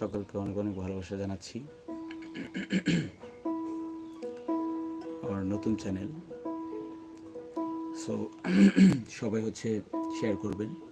সকলকে অনেক অনেক ভালোবাসা জানাচ্ছি। আমার নতুন চ্যানেল। সো সবাই হচ্ছে শেয়ার করবেন।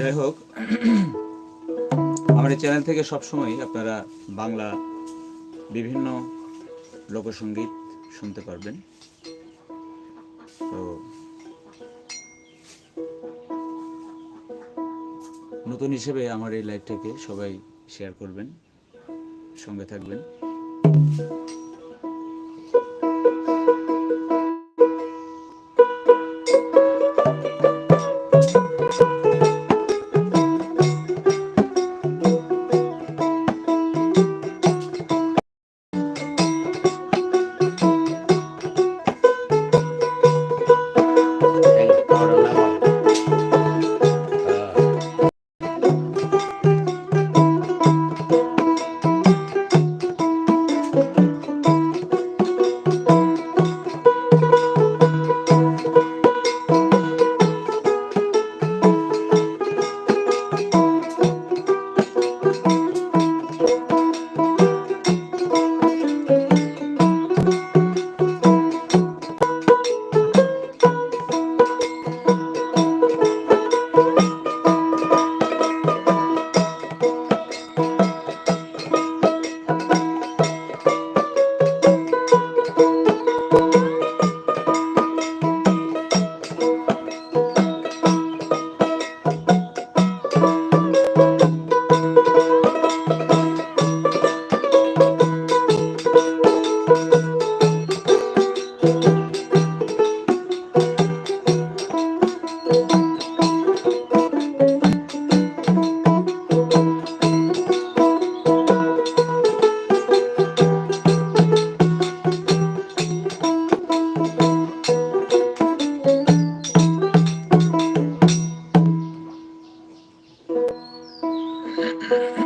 যাই হোক আমার এই চ্যানেল থেকে সবসময় আপনারা বাংলা বিভিন্ন লোকসঙ্গীত শুনতে পারবেন। তো নতুন হিসেবে আমার এই লাইভটাকে সবাই শেয়ার করবেন, সঙ্গে থাকবেন।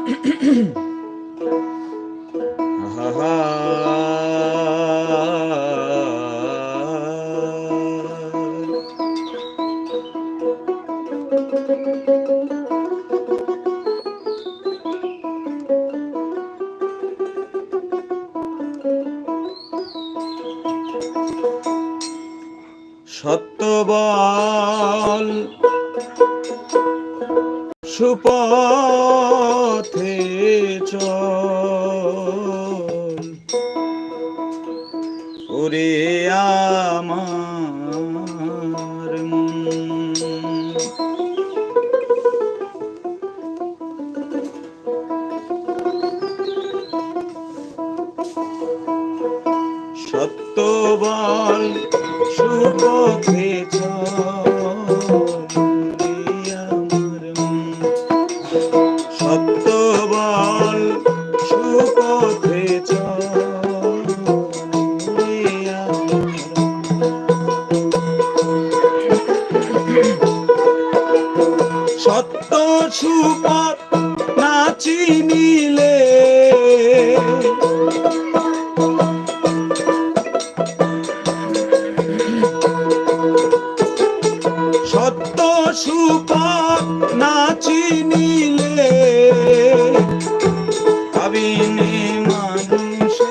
哈 哈哈。সুপথে ভাবিনি মানুষে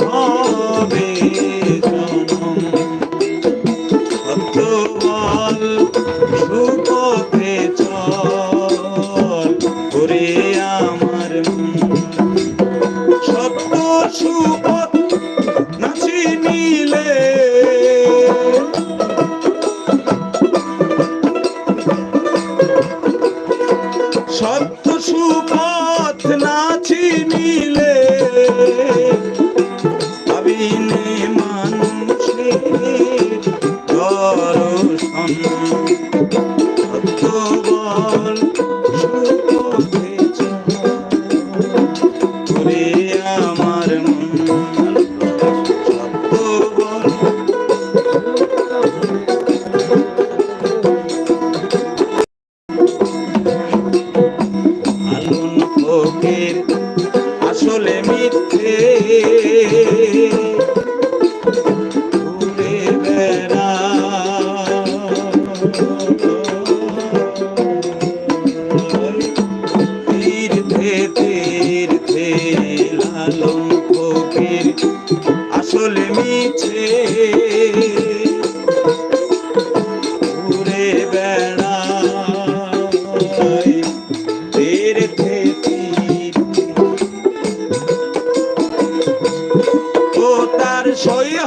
হবে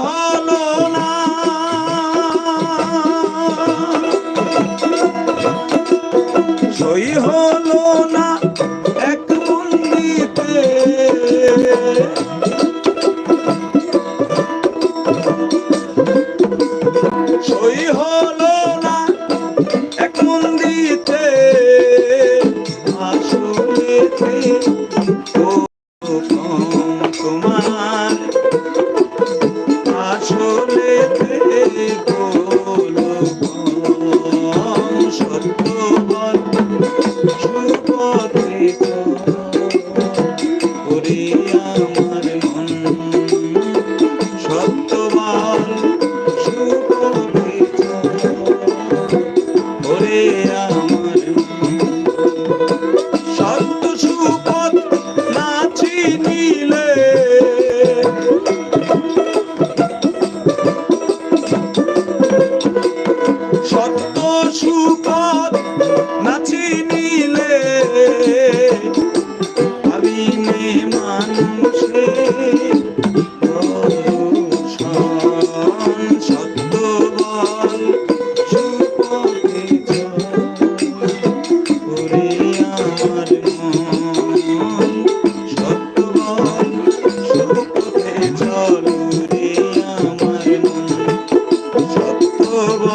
হলো না। সই হলো Oh,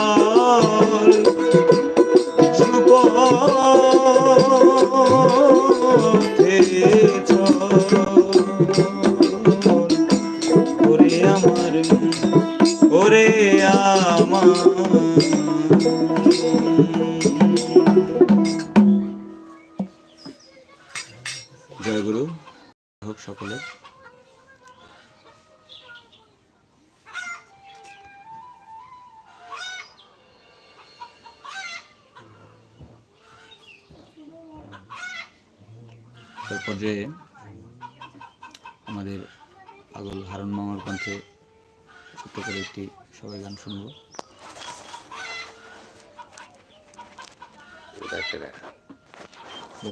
শুনব।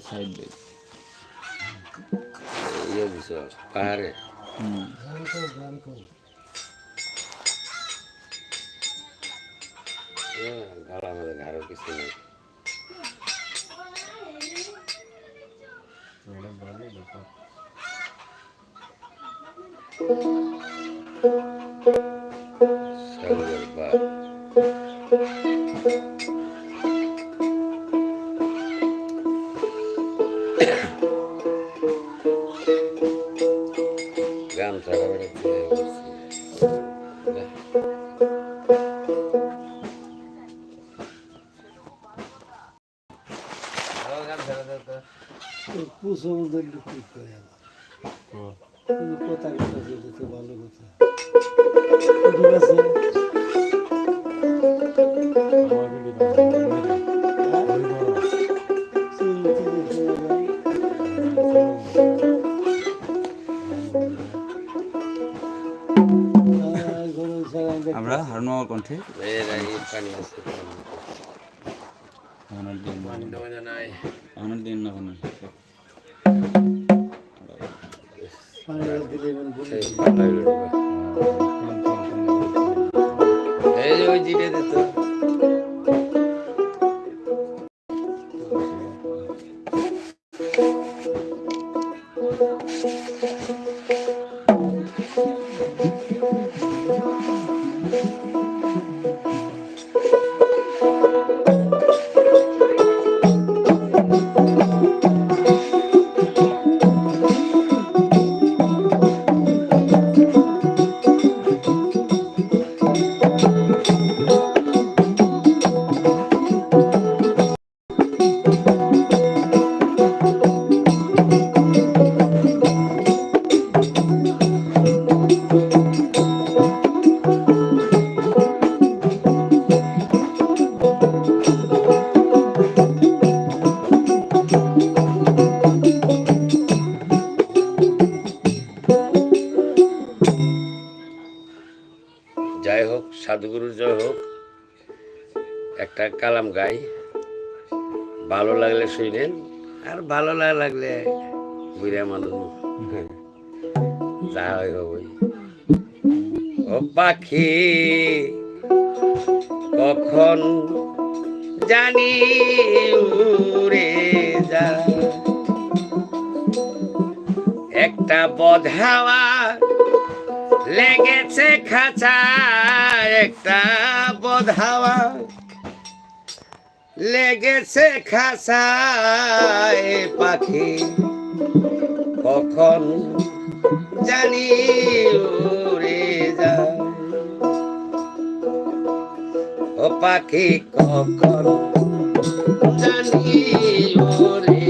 সাইড বেজ ইয়ে দিছ পাহাড়ে। হুম। গলা মধ্যে ঘাড়ও কিছু নেই। ম্যাডাম বলে ব্যাপার। পুষো মধ্যে কি করে কথা কথা যেতে ভালো কথা ঠিক আছে আমরা হারনোয়া কণ্ঠে আনন্দ আনন্দ না কালাম গাই। ভালো লাগলে শুনেন আর ভালো লাগলে বুড়া মানুষ যা হয় হবই। ও পাখি, কখন জানি উড়ে যা। একটা বধ হাওয়া লেগেছে খাঁচা একটা বধ হাওয়া লেগেছে খাসায় পাখি। কখন জানি উড়ে যা ও পাখি কখন জানি উড়ে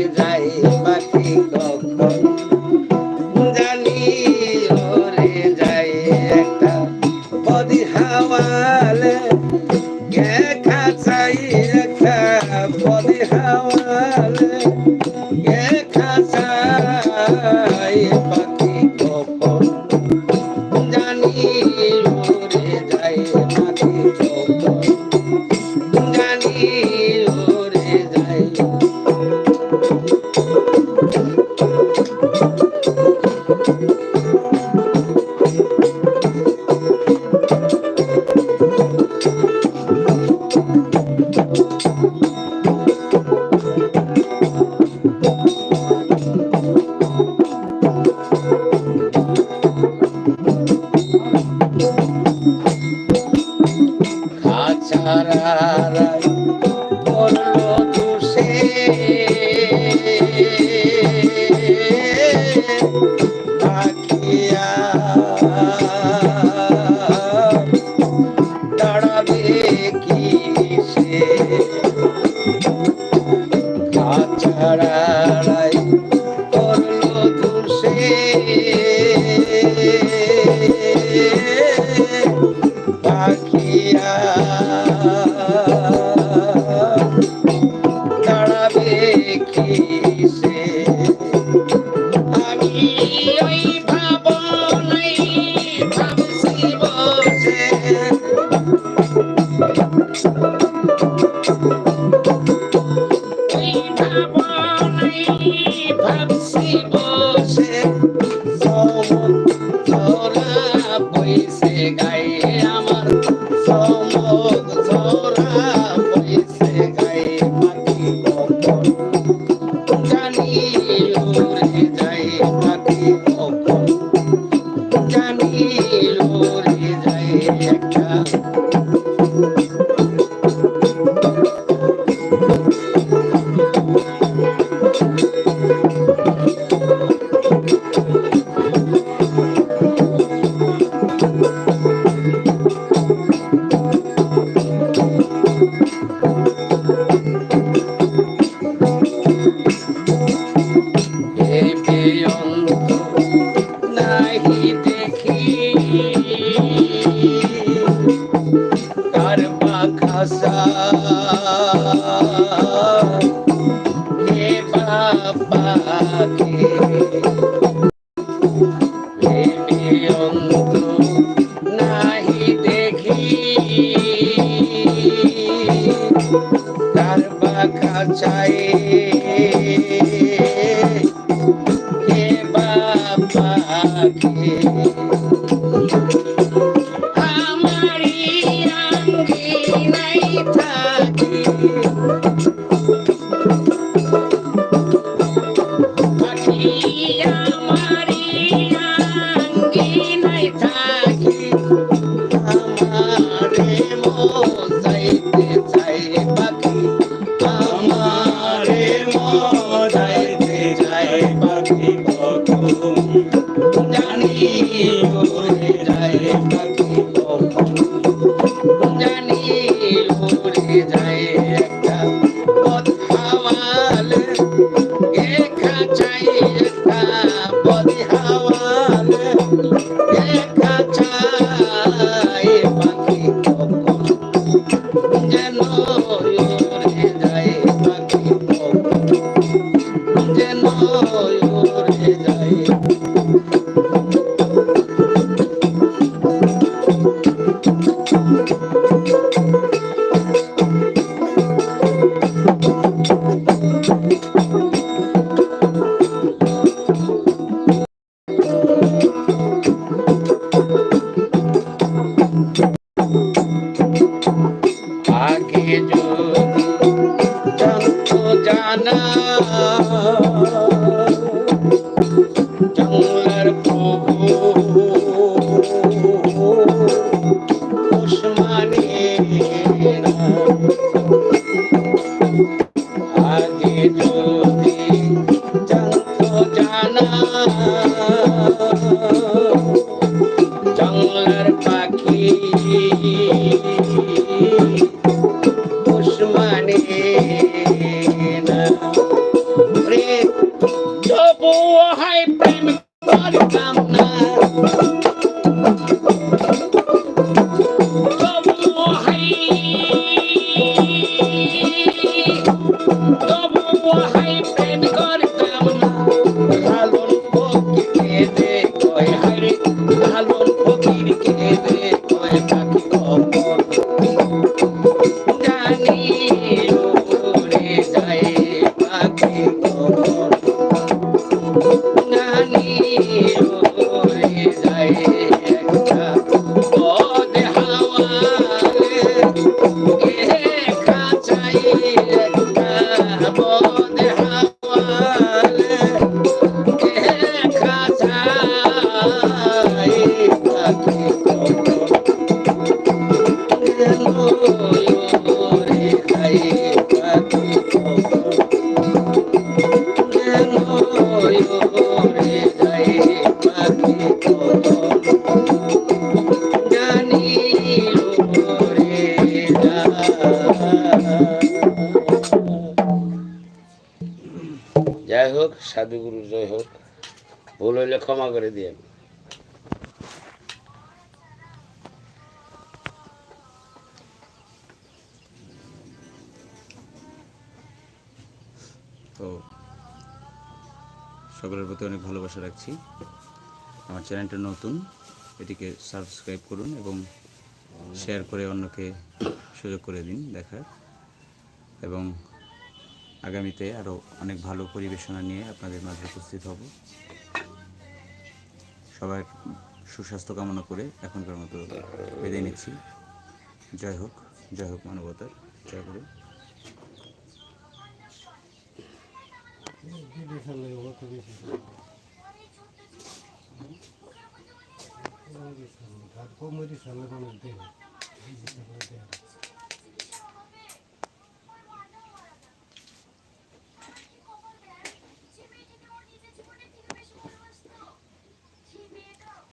হাত ছাড়া বাকি। Amen. করতাম না সাধুগুরু জয় হোক। ভুল হইলে ক্ষমা করে দিয়ে তো সকলের প্রতি অনেক ভালোবাসা রাখছি। আমার চ্যানেলটা নতুন এটিকে সাবস্ক্রাইব করুন এবং শেয়ার করে অন্যকে সুযোগ করে দিন দেখার। এবং আগামীতে আরও অনেক ভালো পরিবেশনা নিয়ে আপনাদের মাঝে উপস্থিত হব। সবার সুস্বাস্থ্য কামনা করে এখনকার মতো বিদায় নিচ্ছি। জয় হোক জয় হোক মানবতার, জয় করে আর কম সামনে মানুষ দেয়